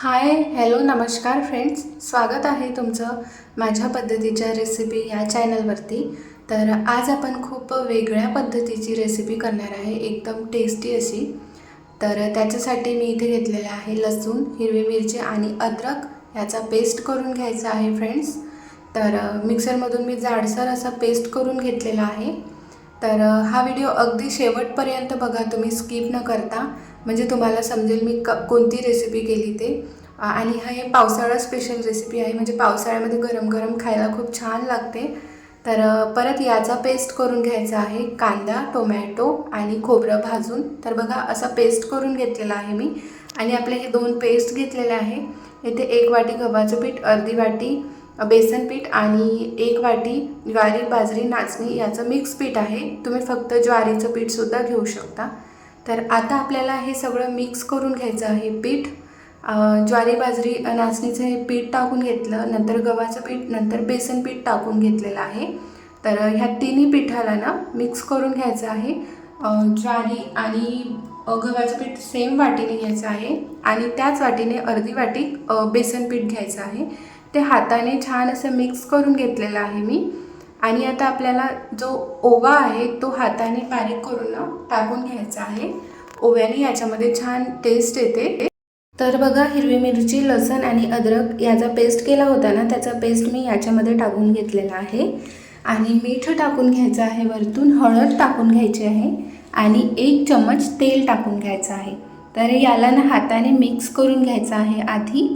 Hi hello नमस्कार friends स्वागत आहे तुमचं माझ्या पद्धतीच्या रेसिपी या चॅनलवरती तर आज आपण खूप वेगळ्या पद्धतीची रेसिपी करणार आहे एकदम टेस्टी अशी. तर त्याच्यासाठी मी इथे घेतलेलं आहे लसूण हिरवी मिरची आणि अद्रक. याचा पेस्ट करून घ्यायचा आहे फ्रेंड्स तर मिक्सरमधून मी जाडसर असा पेस्ट करून घेतलेला आहे. तर हा व्हिडिओ अगदी शेवटपर्यंत बघा तुम्ही स्किप न करता. म्हणजे तुम्हाला समजेल मी क कोणती रेसिपी केली ते. आणि हा हे पावसाळा स्पेशल रेसिपी आहे. म्हणजे पावसाळ्यामध्ये गरम गरम खायला खूप छान लागते. तर परत याचा पेस्ट करून घ्यायचा आहे. कांदा टोमॅटो आणि खोबरं भाजून. तर बघा असा पेस्ट करून घेतलेला आहे मी. आणि आपले हे दोन पेस्ट घेतलेले आहे. इथे एक वाटी गव्हाचं पीठ अर्धी वाटी बेसन पीठ आणि एक वाटी ज्वारी बाजरी नाचणी याचं मिक्स पीठ आहे. तुम्ही फक्त ज्वारीचं पीठसुद्धा घेऊ शकता. तर आता आपल्याला हे सगळं मिक्स करून घ्यायचं आहे पीठ. ज्वारी बाजरी नाचणीचे नाचणीचं हे पीठ टाकून घेतलं. नंतर गव्हाचं पीठ नंतर बेसन पीठ टाकून घेतलेलं आहे. तर ह्या तिन्ही पिठाला ना मिक्स करून घ्यायचं आहे. ज्वारी आणि गव्हाचं पीठ सेम वाटीने घ्यायचं आहे. आणि त्याच वाटीने अर्धी वाटी बेसन पीठ घ्यायचं आहे. ते हाताने छान असं मिक्स करून घेतलेलं आहे मी. आणि आता आपल्याला जो ओवा आहे तो हाताने बारीक करून टाकून घ्यायचा आहे. ओव्याने याच्यामध्ये छान टेस्ट येते. तर बघा हिरवी मिरची लसण आणि अद्रक याचा पेस्ट केला होता ना त्याचा पेस्ट मी याच्यामध्ये टाकून घेतलेला आहे. आणि मीठ टाकून घ्यायचं आहे वरतून हळद टाकून घ्यायची आहे आणि एक चम्मच तेल टाकून घ्यायचं आहे. तर याला ना हाताने मिक्स करून घ्यायचं आहे आधी.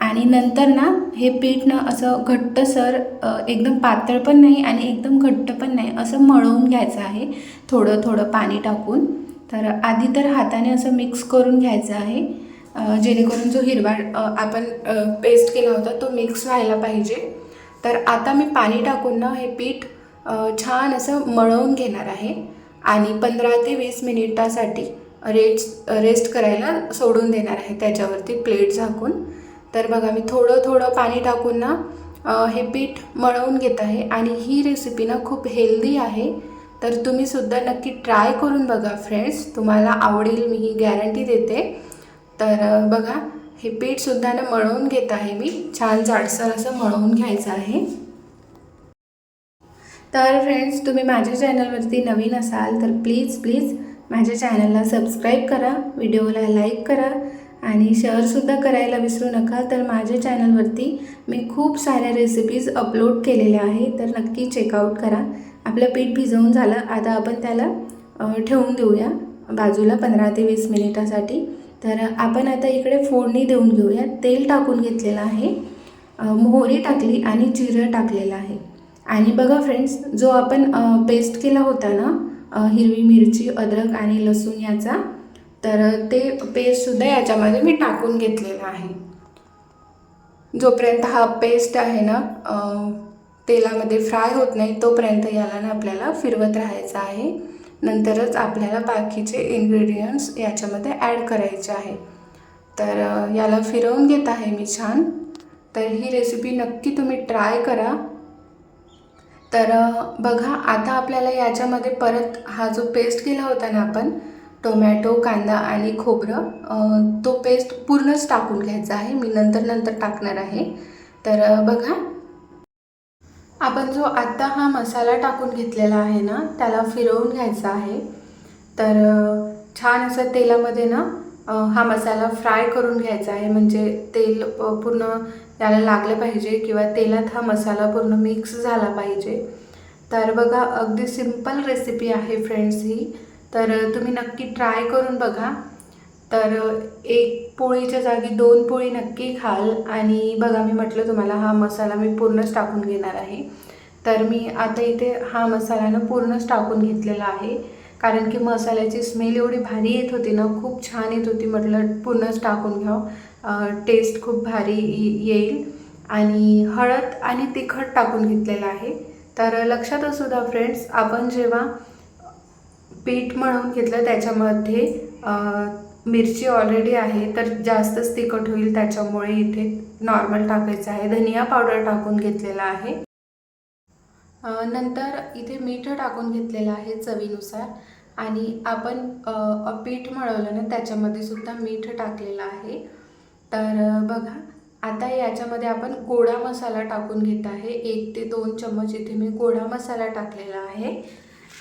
आणि नंतर ना हे पीठ ना असं घट्टसर सर एकदम पातळ पण नाही आणि एकदम घट्ट पण नाही असं मळवून घ्यायचं आहे. थोडं थोडं पाणी टाकून. तर आधी तर हाताने असं मिक्स करून घ्यायचं आहे. जेणेकरून जो हिरवा आपण पेस्ट केला होता तो मिक्स व्हायला पाहिजे. तर आता मी पाणी टाकून ना हे पीठ छान असं मळवून घेणार आहे. आणि पंधरा ते वीस मिनिटासाठी रेस्ट रेस्ट करायला सोडून देणार आहे त्याच्यावरती प्लेट झाकून. तर बघा मी थोडं थोडं पाणी टाकून ना हे पीठ मळवून घेत आहे आणि ही रेसिपी ना खूप हेल्दी आहे. तर तुम्ही सुद्धा नक्की ट्राय करून बघा फ्रेंड्स तुम्हाला आवडेल मी ही गॅरंटी देते. तर बघा हे पीठसुद्धा ना मळवून घेत आहे मी. छान जाडसर असं मळवून घ्यायचं आहे. तर फ्रेंड्स तुम्ही माझ्या चॅनलवरती नवीन असाल तर प्लीज प्लीज माझ्या चॅनलला सबस्क्राईब करा. व्हिडिओला लाईक करा. आणि शेअरसुद्धा करायला विसरू नका. तर माझ्या चॅनलवरती मी खूप साऱ्या रेसिपीज अपलोड केलेल्या आहे तर नक्की चेकआउट करा. आपलं पीठ भिजवून झालं. आता आपण त्याला ठेवून देऊया. बाजूला पंधरा ते वीस मिनिटासाठी. तर आपण आता इकडे फोडणी देऊन घेऊया. तेल टाकून घेतलेलं आहे. मोहरी टाकली आणि जिरं टाकलेलं आहे. आणि बघा फ्रेंड्स जो आपण पेस्ट केला होता ना हिरवी मिरची अद्रक आणि लसूण याचा तर ते पेस्टसुद्धा याच्यामध्ये मी टाकून घेतलेलं आहे. जोपर्यंत हा पेस्ट आहे ना तेलामध्ये फ्राय होत नाही तोपर्यंत याला ना आपल्याला फिरवत राहायचं आहे. नंतरच आपल्याला बाकीचे इन्ग्रेडियंट्स याच्यामध्ये ॲड करायचे आहे. तर याला फिरवून घेत आहे मी छान. तर ही रेसिपी नक्की तुम्ही ट्राय करा. तर बघा आता आपल्याला याच्यामध्ये परत हा जो पेस्ट केला होता ना आपण टोमॅटो कांदा आणि खोबरं तो पेस्ट पूर्णच टाकून घ्यायचा आहे. मी नंतर नंतर टाकणार आहे. तर बघा. आपण जो आत्ता हा मसाला टाकून घेतलेला आहे ना त्याला फिरवून घ्यायचा आहे. तर छान असं तेलामध्ये ना हा मसाला फ्राय करून घ्यायचा आहे. म्हणजे तेल पूर्ण त्याला लागलं पाहिजे किंवा तेलात हा मसाला पूर्ण मिक्स झाला पाहिजे. तर बघा अगदी सिंपल रेसिपी आहे फ्रेंड्स ही. तर तुम्ही नक्की ट्राय करून बघा. तर एक पोळीच्या जागी दोन पोळी नक्की खाल आणि बघा मी म्हटलं तुम्हाला हा मसाला मी पूर्णच टाकून घेणार आहे. तर मी आता इथे हा मसाला ना पूर्णच टाकून घेतलेला आहे. कारण की मसाल्याची स्मेल एवढी भारी येत होती ना खूप छान येत होती. म्हटलं पूर्णच टाकून घ्यावं. टेस्ट खूप भारी येईल. आणि हळद आणि तिखट टाकून घेतलेलं आहे. तर लक्षात असू द्या फ्रेंड्स आपण जेव्हा पीठ मळून घेतलं त्याच्यामध्ये मिरची ऑलरेडी आहे तर जास्तच तिखट होईल त्याच्यामुळे इथे नॉर्मल टाकायचं आहे. धनिया पावडर टाकून घेतलेला आहे. नंतर इथे मीठ टाकून घेतलेलं आहे चवीनुसार. आणि आपण पीठ मळवलं ना त्याच्यामध्ये सुद्धा मीठ टाकलेलं आहे. तर बघा आता याच्यामध्ये आपण गोडा मसाला टाकून घेत आहे. एक ते दोन चम्मच इथे मी गोडा मसाला टाकलेला आहे.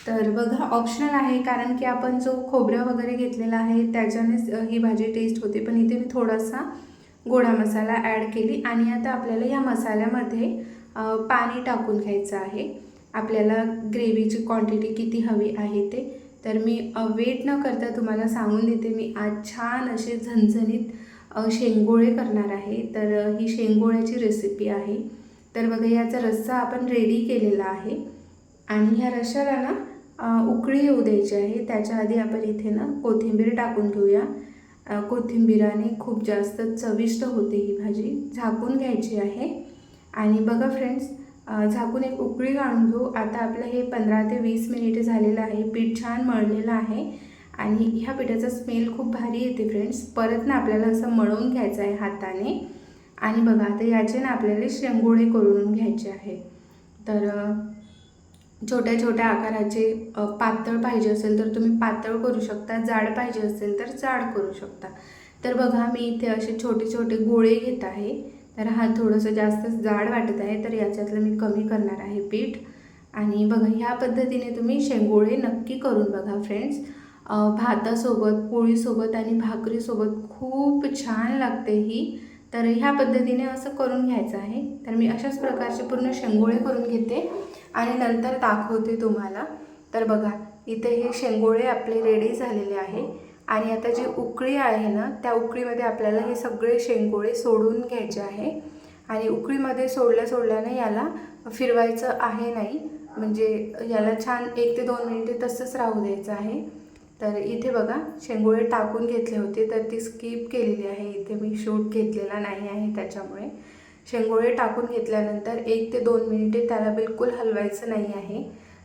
तर बघा ऑप्शनल आहे कारण की आपण जो खोबरं वगैरे घेतलेला आहे त्याच्यानेच ही भाजी टेस्ट होते. पण इथे मी थोडासा गोडा मसाला ॲड केली आणि आता आपल्याला या मसाल्यामध्ये पाणी टाकून घ्यायचं आहे. आपल्याला ग्रेव्हीची क्वांटिटी किती हवी आहे ते. तर मी वेट न करता तुम्हाला सांगून देते मी आज छान असे झणझणीत शेंगोळे करणार आहे. तर ही शेंगोळ्याची रेसिपी आहे. तर बघा याचा रस्सा आपण रेडी केलेला आहे. आणि ह्या रश्श्याला ना उकळी येऊ द्यायची आहे. त्याच्या आधी आपण इथे ना कोथिंबीर टाकून घेऊया. कोथिंबीराने खूप जास्त चविष्ट होते ही भाजी. झाकून घ्यायची आहे. आणि बघा फ्रेंड्स झाकून एक उकळी काढून घेऊ. आता आपलं हे पंधरा ते वीस मिनिटे झालेलं आहे. पीठ छान मळलेलं आहे. आणि ह्या पिठाचा स्मेल खूप भारी येते फ्रेंड्स परत ना आपल्याला असं मळवून घ्यायचं आहे हाताने. आणि बघा आता याचे ना आपल्याला शेंगोळे करून घ्यायचे आहे. तर छोट्या छोट्या आकाराचे पातळ पाहिजे असेल तर तुम्ही पातळ करू शकता. जाड पाहिजे असेल तर जाड करू शकता. तर बघा मी इथे असे छोटे छोटे गोळे घेत आहे. तर हा थोडंसं जास्त जाड वाटत आहे तर याच्यातलं मी कमी करणार आहे पीठ. आणि बघा ह्या पद्धतीने तुम्ही शेंगोळे नक्की करून बघा फ्रेंड्स भातासोबत पोळीसोबत आणि भाकरीसोबत खूप छान लागते ही. तर ह्या पद्धतीने असं करून घ्यायचं आहे. तर मी अशाच प्रकारचे पूर्ण शेंगोळे करून घेते. आणि नंतर दाखवते तुम्हाला. तर बघा इथे हे शेंगोळे आपले रेडी झालेले आहे. आणि आता जी उकळी आहे ना त्या उकळीमध्ये आपल्याला हे सगळे शेंगोळे सोडून घ्यायचे आहे. आणि उकळीमध्ये सोडल्या सोडल्याने याला फिरवायचं आहे नाही. म्हणजे याला छान एक ते दोन मिनिटे तसंच राहू द्यायचं आहे. तर इथे बघा शेंगोळे टाकून घेतले होते तर ती स्किप केलेली आहे. इथे मी शूट घेतलेला नाही आहे त्याच्यामुळे. शेंगोळे टाकून घेतल्यानंतर एक ते दोन मिनिटे त्याला बिलकुल हलवायचं नाही आहे.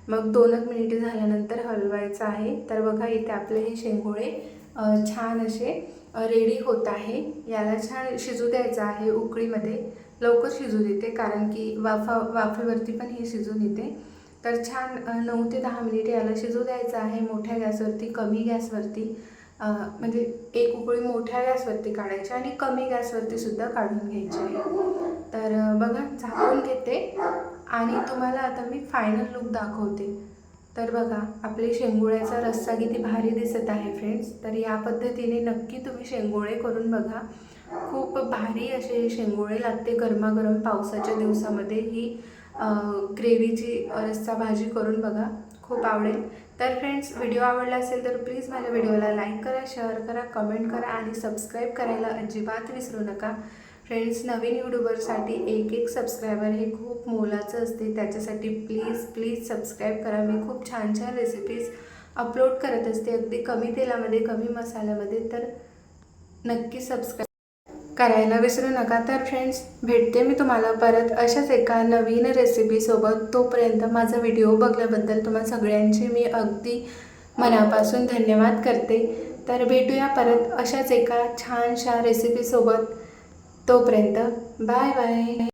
मग दोनच मिनिटे झाल्यानंतर हलवायचं आहे. तर बघा इथे आपले हे शेंगोळे छान असे रेडी होत आहे. याला छान शिजू द्यायचं आहे उकळीमध्ये. लवकर शिजू देते कारण की वाफा वाफेवरती पण हे शिजून येते. तर छान नऊ ते दहा मिनिटे याला शिजू द्यायचं आहे मोठ्या गॅसवरती कमी गॅसवरती. म्हणजे एक उकळी मोठ्या गॅसवरती काढायची आणि कमी गॅसवरती सुद्धा काढून घ्यायची. आहे तर बघा झाकून घेते आणि तुम्हाला आता मी फायनल लुक दाखवते. तर बघा आपले शेंगोळ्याचा रस्सा किती भारी दिसत आहे फ्रेंड्स तर या पद्धतीने नक्की तुम्ही शेंगोळे करून बघा. खूप भारी असे शेंगोळे लागते गरमागरम पावसाच्या दिवसामध्ये. ही ग्रेव्हीची रस्सा भाजी करून बघा. खूप आवडेल. तर फ्रेंड्स व्हिडिओ आवडला असेल तर प्लीज माझ्या व्हिडिओला लाईक करा शेअर करा कमेंट करा आणि सबस्क्राईब करायला अजिबात विसरू नका. फ्रेंड्स नवीन यूट्यूबरसाठी एक एक सबस्क्रायबर हे खूप मोलाचं असते. त्याच्यासाठी प्लीज प्लीज सबस्क्राईब करा. मी खूप छान छान रेसिपीज अपलोड करत असते. अगदी कमी तेलामध्ये कमी मसाल्यामध्ये. तर नक्की सबस्क्राईब करायला विसरू नका. तर फ्रेंड्स भेटते मी तुम्हाला परत अशाच एका नवीन रेसिपीसोबत तोपर्यंत माझा व्हिडिओ बघल्याबद्दल तुम्हा सगळ्यांचे मी अगदी मनापासून धन्यवाद करते. तर भेटूया परत अशाच एका छानशा रेसिपीसोबत तोपर्यंत बाय बाय